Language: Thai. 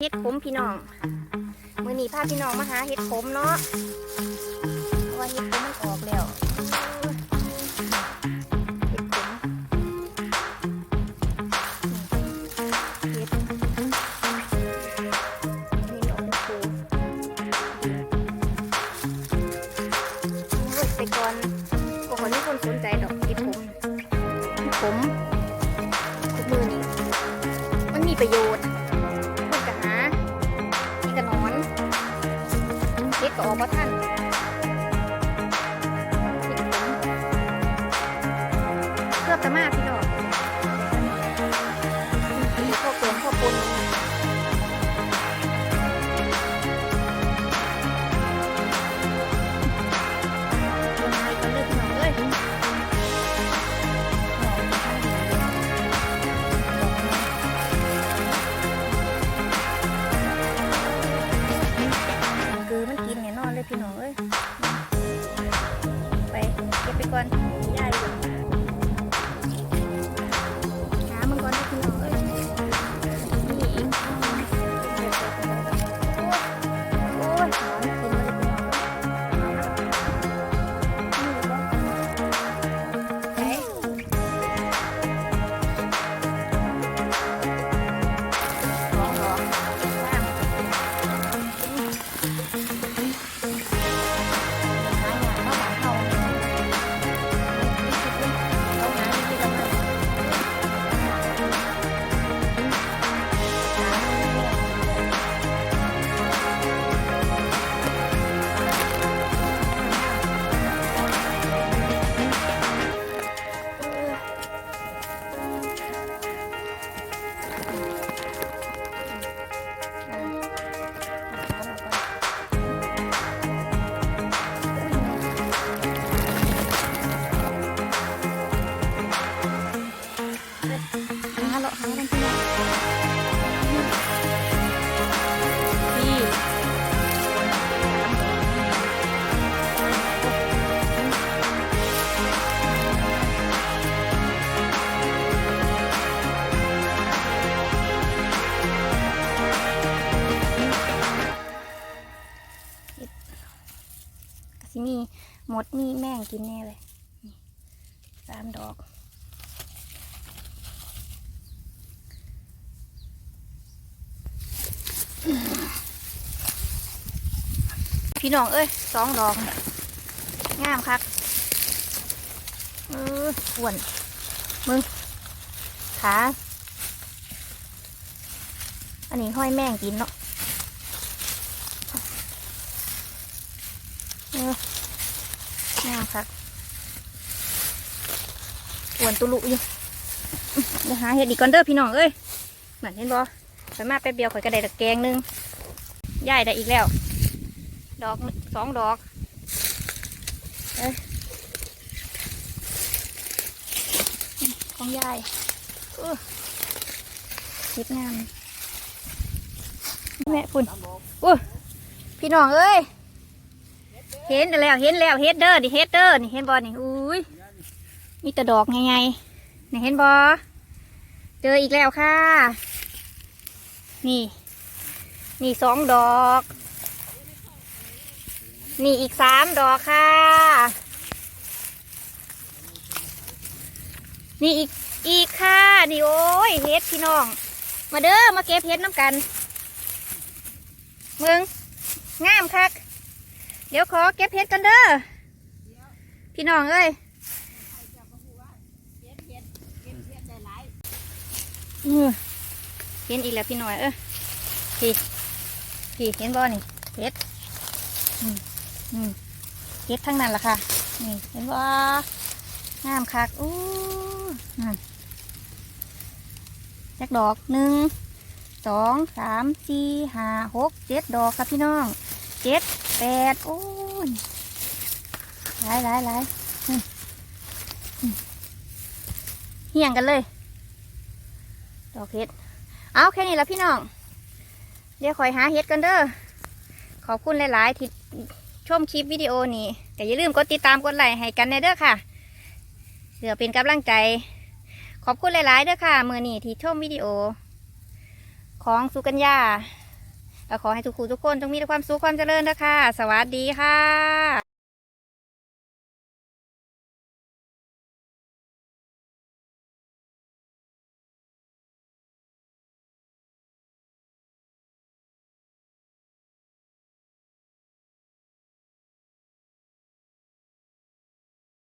เฮ็ดผมพี่น้อง มือนี้พาพี่น้องมาหาเฮ็ดผมเนาะว่าเฮ็ดผมมันออกแล้วเฮ็ดผมเฮ็ดนี่ออกฮู้ยไปก่อนก็คนนี้คนสนใจดอกเฮ็ดผมผมทุกมือนี้มันมีประโยชน์ ก็ออกมาท่าน เลาะหากันพี่น้องพี่ก็สิมีหมดมีแม่งกินแน่เลยสามดอก พี่น้องเอ้ยสองดอกงามคักเอออ้วนมึงขาอันนี้ห้อยแม่งกินเนาะเอองามคักอ้วนตุลุอยู่เดี๋ยวหาเห็ดอีกก่อนเด้อพี่น้องเอ้ยเหมือนเห็นบ่ ไปมาแป๊บเดียวข่อยก็ได้ตะแกงหนึงย่ายได้อีกแล้ว ดอกสองดอกอของยายคิดงามแม่คุณอุ้พี่น้องเอ้ย เห็นแล้ว เห็นแล้วเฮ็ดเด้อนี่เฮ็ดเด้อนี่เห็นบอนี่อุ้ยมีแต่ดอกไงไงนี่เห็นบอเจออีกแล้วค่ะ นี่ นี่สองดอก นี่อีกสามดอกค่ะ นี่อีกอีกค่ะ นี่โอ้ยเฮ็ดพี่น้อง มาเด้อมาเก็บเฮ็ดน้ำกันมึงงามคัก เดี๋ยวขอเก็บเฮ็ดกันเด้อพี่น้องเอ้ยเออ เห็นอีกแล้วพี่หน่อยเออพี่พี่เห็นบ่นี่เฮ็ดอืมเก็บทั้งนั้นล่ะค่ะ นี่เห็นว่งามคักอู้นั่นจักดอกหนึ่งสองสามสี่ห้าหกเจ็ดดอกครับพี่น้องเจ็ดแปดโอ้ยหลายหลายหลายเหี่ยงกันเลย ดอกเห็ด เอาแค่นี้ละพี่น้อง เดี๋ยวคอยหาเห็ดกันเด้อ ขอบคุณหลายๆที่ชมคลิปวิดีโอนี้แต่อย่าลืมกดติดตามกดไลค์ให้กันในเด้อค่ะเพื่อเป็นกำลังใจ ขอบคุณหลายๆเด้อค่ะมือนี้ที่ชมวิดีโอ ของสุกัญญาแล้วขอให้ทุกคู่ทุกคนจงมีแต่ความสุขความเจริญนะคะ สวัสดีค่ะ